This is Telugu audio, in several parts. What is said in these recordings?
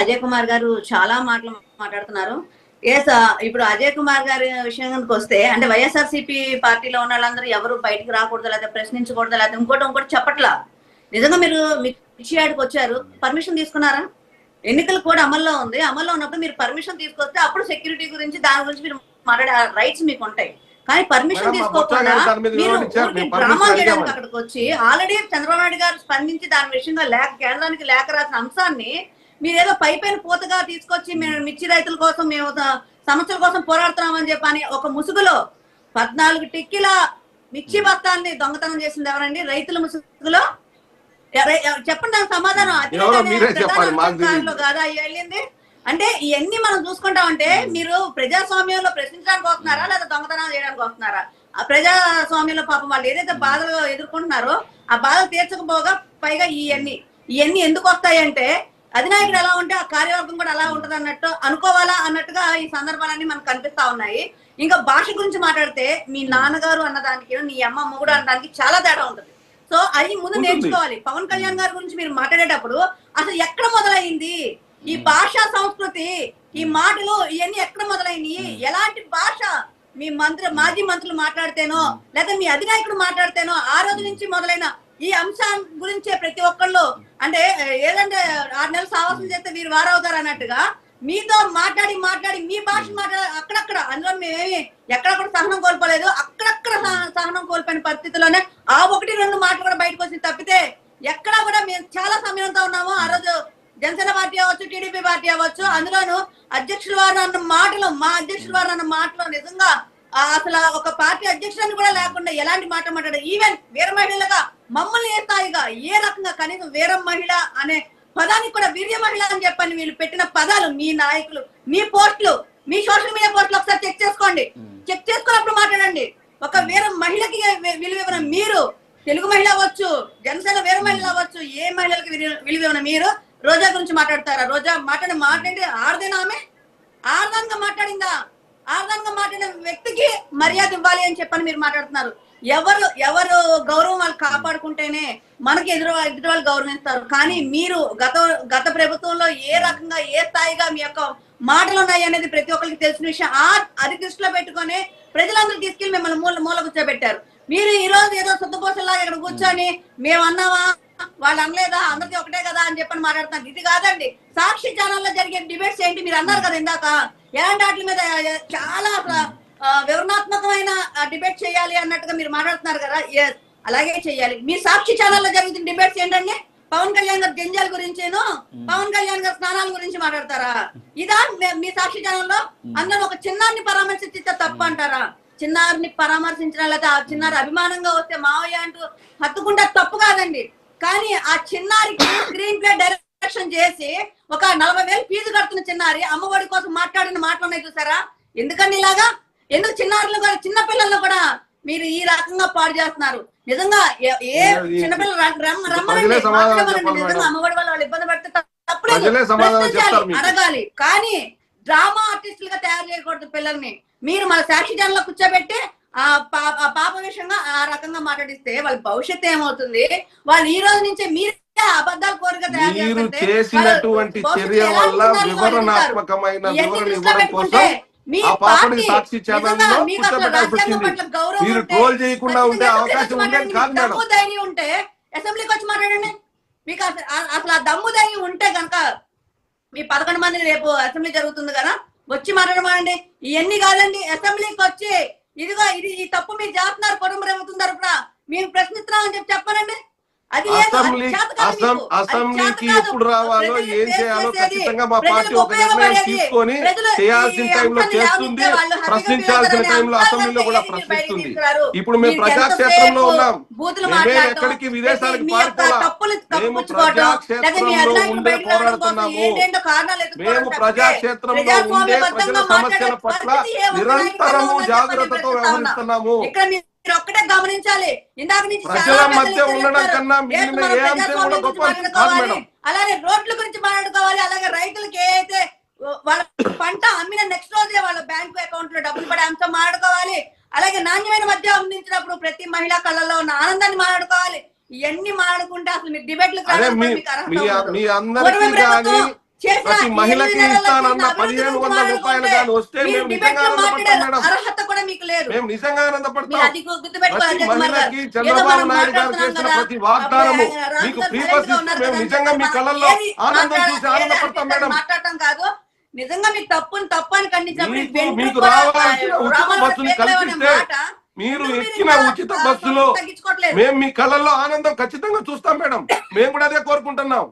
అజయ్ కుమార్ గారు చాలా మాటలు మాట్లాడుతున్నారు. ఎస్ ఇప్పుడు అజయ్ కుమార్ గారి విషయానికి వస్తే అంటే వైఎస్ఆర్సీపీ పార్టీలో ఉన్న వాళ్ళందరూ ఎవరు బయటికి రాకూడదు లేదా ప్రశ్నించకూడదు లేదా ఇంకోటి ఇంకోటి చెప్పట్లా? నిజంగా మీరు మిర్చియాడికి వచ్చారు. పర్మిషన్ తీసుకున్నారా? ఎన్నికలు కూడా అమల్లో ఉంది. అమల్లో ఉన్నప్పుడు మీరు పర్మిషన్ తీసుకొస్తే అప్పుడు సెక్యూరిటీ గురించి దాని గురించి మీరు మాట్లాడే రైట్స్ మీకు ఉంటాయి. కానీ పర్మిషన్ తీసుకోకుండా మీరు డ్రామా చేయడానికి. అక్కడికి వచ్చి ఆల్రెడీ చంద్రబాబు నాయుడు గారు స్పందించి దాని విషయంగా లేఖ కేంద్రానికి లేఖ రాసిన అంశాన్ని మీరేదో పై పైన పూతగా తీసుకొచ్చి మేము మిర్చి రైతుల కోసం మేము సమస్యల కోసం పోరాడుతున్నామని చెప్పని ఒక ముసుగులో పద్నాలుగు టిక్కీల మిర్చి బస్తాల్ని దొంగతనం చేసింది ఎవరండి? రైతుల ముసుగులో? చెప్పండి దానికి సమాధానం. కాదే, వెళ్ళింది? అంటే ఇవన్నీ మనం చూసుకుంటామంటే మీరు ప్రజాస్వామ్యంలో ప్రశ్నించడానికి వస్తున్నారా లేదా దొంగతనాలు చేయడానికి వస్తున్నారా? ఆ ప్రజాస్వామ్యంలో పాపం వాళ్ళు ఏదైతే బాధలు ఎదుర్కొంటున్నారో ఆ బాధలు తీర్చకపోగా పైగా ఇవన్నీ ఇవన్నీ ఎందుకు వస్తాయంటే అధినాయకుడు ఎలా ఉంటే ఆ కార్యవర్గం కూడా అలా ఉంటది అన్నట్టు అనుకోవాలా అన్నట్టుగా ఈ సందర్భాలన్నీ మనకు కనిపిస్తా ఉన్నాయి. ఇంకా భాష గురించి మాట్లాడితే మీ నాన్నగారు అన్నదానికి నీ అమ్మ మొగుడు అన్నదానికి చాలా తేడా ఉంటుంది. సో అవి ముందు. నేర్చుకోవాలి. పవన్ కళ్యాణ్ గారి గురించి మీరు మాట్లాడేటప్పుడు అసలు ఎక్కడ మొదలైంది? ఈ భాషా సంస్కృతి ఈ మాటలు ఇవన్నీ ఎక్కడ మొదలైనవి ఎలాంటి భాష మీ మంత్రి మాజీ మంత్రులు మాట్లాడితేనో లేదా మీ అధినాయకుడు మాట్లాడితేనో ఆ రోజు నుంచి మొదలైన ఈ అంశం గురించే ప్రతి ఒక్కళ్ళు అంటే ఏదంటే ఆరు నెలలు సావాసం చేస్తే వీరు వారవుతారు అన్నట్టుగా మీతో మాట్లాడి మాట్లాడి మీ భాష మాట్లాడి అక్కడక్కడ అందులో మేమేమి ఎక్కడక్కడ సహనం కోల్పోలేదు. అక్కడక్కడ సహ- సహనం కోల్పోయిన పరిస్థితిలోనే ఆ ఒకటి రెండు మాటలు కూడా బయటకు వచ్చి తప్పితే ఎక్కడ కూడా మేము చాలా సమయంతో ఉన్నాము. ఆ రోజు జనసేన పార్టీ అవ్వచ్చు టీడీపీ పార్టీ అవ్వచ్చు అందులోను అధ్యక్షుల వారు అన్న మాటలు మా అధ్యక్షుల వారు అన్న మాటలు నిజంగా అసలు ఒక పార్టీ అధ్యక్షులని కూడా లేకుండా ఎలాంటి మాట మాట్లాడారు? ఈవెన్ వీర మహిళలుగా మమ్మల్ని ఏ స్థాయిగా ఏ రకంగా కనీసం వీర మహిళ అనే పదానికి కూడా వీర్య మహిళ అని చెప్పని వీళ్ళు పెట్టిన పదాలు మీ నాయకులు మీ పోస్టులు మీ సోషల్ మీడియా పోస్టులు ఒకసారి చెక్ చేసుకోండి. చెక్ చేసుకున్నప్పుడు మాట్లాడండి. ఒక వీర మహిళకి విలువ ఇవ్వన మీరు తెలుగు మహిళ అవ్వచ్చు జనసేన వీర మహిళ అవ్వచ్చు ఏ మహిళలకి విలువ- మీరు రోజా గురించి మాట్లాడతారా? రోజా మాట్లాడి మాట్లాడి ఆడదేనా ఆమె? ఆర్దాన్గా మాట్లాడిందా? ఆర్దాన్గా మాట్లాడిన వ్యక్తికి మర్యాద ఇవ్వాలి అని చెప్పని మీరు మాట్లాడుతున్నారు. ఎవరు ఎవరు గౌరవం వాళ్ళు కాపాడుకుంటేనే మనకి ఎదురు ఎదుటి వాళ్ళు గౌరవిస్తారు. కానీ మీరు గత గత ప్రభుత్వంలో ఏ రకంగా ఏ స్థాయిగా మీ యొక్క మాటలు ఉన్నాయి అనేది ప్రతి ఒక్కరికి తెలిసిన విషయం. ఆ అది దృష్టిలో పెట్టుకొని ప్రజలందరూ తీసుకెళ్ళి మిమ్మల్ని మూల మూల కూర్చోబెట్టారు. మీరు ఈ రోజు ఏదో శుద్ధపోసలాగా ఇక్కడ కూర్చొని మేము అన్నావా వాళ్ళు అనలేదా? అందరికీ ఒకటే కదా అని చెప్పని మాట్లాడుతున్నారు. ఇది కాదండి. సాక్షి ఛానల్లో జరిగే డిబేట్స్ ఏంటి? మీరు అన్నారు కదా ఇందాక. ఎలాంటి వాటి మీద చాలా వివరణాత్మకమైన డిబేట్ చేయాలి అన్నట్టుగా మీరు మాట్లాడుతున్నారు కదా? అలాగే చేయాలి. మీ సాక్షి ఛానల్లో జరుగుతున్న డిబేట్స్ ఏంటండి? పవన్ కళ్యాణ్ గారి జంజాల గురించేను పవన్ కళ్యాణ్ గారి స్నానాల గురించి మాట్లాడతారా? ఇదా మీ- సాక్షి ఛానల్లో? అందరూ ఒక చిన్నారిని పరామర్శించితే తప్పు అంటారా? చిన్నారిని పరామర్శించడం లేదా ఆ చిన్నారి అభిమానంగా వస్తే మావయ్య అంటూ హత్తుకుంటే తప్పు కాదండి. కానీ ఆ చిన్నారికి స్క్రీన్ ప్లే డైరెక్షన్ చేసి ఒక నలభై వేలు ఫీజు కడుతున్న చిన్నారి అమ్మఒడి కోసం మాట్లాడిన మాటలు చూసారా? ఎందుకండి ఇలాగా? ఎందుకు చిన్నారులు కూడా చిన్న పిల్లలను కూడా మీరు ఈ రకంగా పాడు చేస్తున్నారు? నిజంగా ఏ- చిన్నపిల్లలు రమ్- రమ్- రమ్మనండి. నిజంగా. అమ్మఒడి వల్ల వాళ్ళు ఇబ్బంది పడితే తప్పులేదు. అడగాలి. కానీ డ్రామా ఆర్టిస్టులుగా తయారు చేయకూడదు పిల్లల్ని. మీరు మన సాక్షి ఛానల్లో కూర్చోబెట్టి ఆ పాప విషయంగా ఆ రకంగా మాట్లాడిస్తే వాళ్ళ భవిష్యత్తు ఏమవుతుంది? వాళ్ళు ఈ రోజు నుంచే మీరే మీరు చేసినటువంటి చర్య వల్ల వివరణాత్మకమైన వివరణ ఇవ్వడం కోసం ఆ పాపని సాక్షి ఛానల్లో కూర్చోబెట్టాల్సి వచ్చింది. మీరు ఉంటే, ట్రోల్ చేయకుండా ఖచ్చితంగా అవకాశం ఉండేది వచ్చి కాదు మేడం. ధైర్యం ఉంటే అసెంబ్లీకి వచ్చి మాట్లాడండి. మీకు అసలు ఆ- దమ్ము ధైర్యం ఉంటే గనక మీ పదకొండు మంది రేపు అసెంబ్లీ జరుగుతుంది కదా వచ్చి మాట్లాడమండి ఇవన్నీ కాదండి అసెంబ్లీకి వచ్చి ఇదిగో ఇది ఈ తప్పు మీరు చేస్తున్నారు కుటుంబ ప్రభుత్వం తరపున. మేము ప్రశ్నిస్తున్నాం అని చెప్పి చెప్పానండి. అసెంబ్లీకి. ఎప్పుడు రావాలో ఏం చేయాలో ఖచ్చితంగా మా పార్టీ ఒక నిర్ణయం. తీసుకొని చేయాల్సిన టైంలో చేస్తుంది ప్రశ్నించాల్సిన టైంలో అసెంబ్లీలో కూడా ప్రశ్నిస్తుంది. ఇప్పుడు మేము ప్రజాక్షేత్రంలో ఉన్నాం మేమే ఎక్కడికి విదేశాలకు మేము ప్రజాక్షేత్రంలో ఉండే పోరాడుతున్నాము మేము ప్రజాక్షేత్రంలో ఉండే ప్రజల సమస్యల పట్ల నిరంతరము జాగ్రత్తతో. వ్యవహరిస్తున్నాము మీరు ఒక్కటే గమనించాలి ఇందాక నుంచి ప్రజల మధ్య ఉండడం. కన్నా మిగిలిన ఏ అంశం కూడా కాదు. మేడం. అలాగే రోడ్ల గురించి మాట్లాడుకోవాలి అలాగే రైతులకి ఏ అయితే వాళ్ళ పంట అమ్మిన నెక్స్ట్ రోజే వాళ్ళ బ్యాంకు అకౌంట్లో డబ్బులు పడే అంశం మాట్లాడుకోవాలి అలాగే నాణ్యమైన మద్యం అందించినప్పుడు ప్రతి మహిళా కళ్ళల్లో ఉన్న ఆనందాన్ని మాట్లాడుకోవాలి ఇవన్నీ మాట్లాడుకుంటే అసలు మీరు డిబేట్లకు అదే రావడానికి మీ అర్హత ఉండదు. ప్రభుత్వం కానీ ప్రతి మహిళకి ఇస్తానన్న పదిహేను వందల రూపాయలు కానీ వస్తే మీరు మేము నిజంగా మేము ఆనందపడతాం. ప్రతి. మహిళకి చంద్రబాబు నాయుడు గారు చేసిన వాగ్దానము మీకు ఫ్రీ బస్ మేము నిజంగా మీ కళ్ళల్లో ఆనందం చూసి ఆనందపడతాం మేడం. మాట్లాడటం కాదు. నిజంగా మీకు తప్పుని తప్పు అని ఖండించినప్పుడు మీకు- రావాల్సిన ఉచిత కల్పిస్తే మీరు ఎక్కిన ఉచిత బస్సులో మేము మీ కళ్ళల్లో ఆనందం ఖచ్చితంగా చూస్తాం మేడం. మేము కూడా అదే కోరుకుంటున్నాం.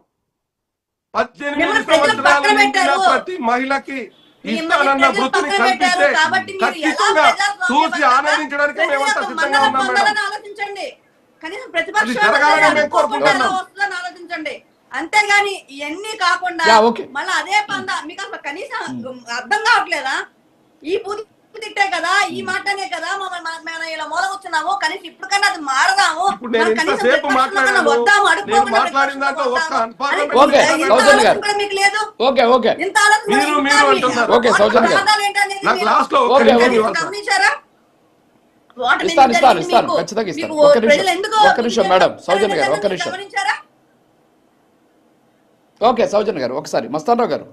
పద్దెనిమిది సంవత్సరాలు నిండిన పెట్టారు. ప్రతి మహిళకి ఇస్తానన్న వృత్తిని కల్పిస్తే పెట్టారు కాబట్టి మీరు ఎలా ఖచ్చితంగా చూసి ఆనందించడానికి మేమంతా సిద్ధంగా ఉన్నాం మేడం. కనీసం ప్రతిపక్షం ఆలోచించండి. అంతేగాని ఇవన్నీ కాకుండా. మళ్ళీ అదే పంద మీకు అసలు కనీసం అర్థం కావట్లేదా? ఈ బూతు తిట్టే కదా ఈ మాటనే కదా మమ్మల్ని మన- ఇలా మూల కూర్చున్నాము కనీసం ఇప్పటికన్నా అది మారదాము ఇప్పుడు నేను మనం కనీసం ఇంతసేపు ప్రతిపక్షంలో మాట్లాడాను వద్దాము, నేను అడుక్కోకుండా మాట్లాడిన దాంట్లో ఒక్క వద్దాము. పార్లమెంట్ ఓకే, ఇంత సౌజన్య ఆలోచన గారు. కూడా మీకు లేదు ఓకే ఓకే ఇంత ఆలోచన మీరు- ఇంకా మీరు మీ- అంటున్నారు. ఓకే, సౌజన్య గారు. వాదనలు ఏంటనేది నాకు మీరు- లాస్ట్లో ఒక్క ఓకే, నిమిషం ఓకే. ఇవ్వాలి సార్. గమనించారా ఇస్తాను, ఇస్తాను? ఖచ్చితంగా నిమిషం. మేడం. సౌజన్య గారు, నిమిషం. గమనించారా ఓకే సౌజన్య గారు ఒకసారి మస్తానరావు గారు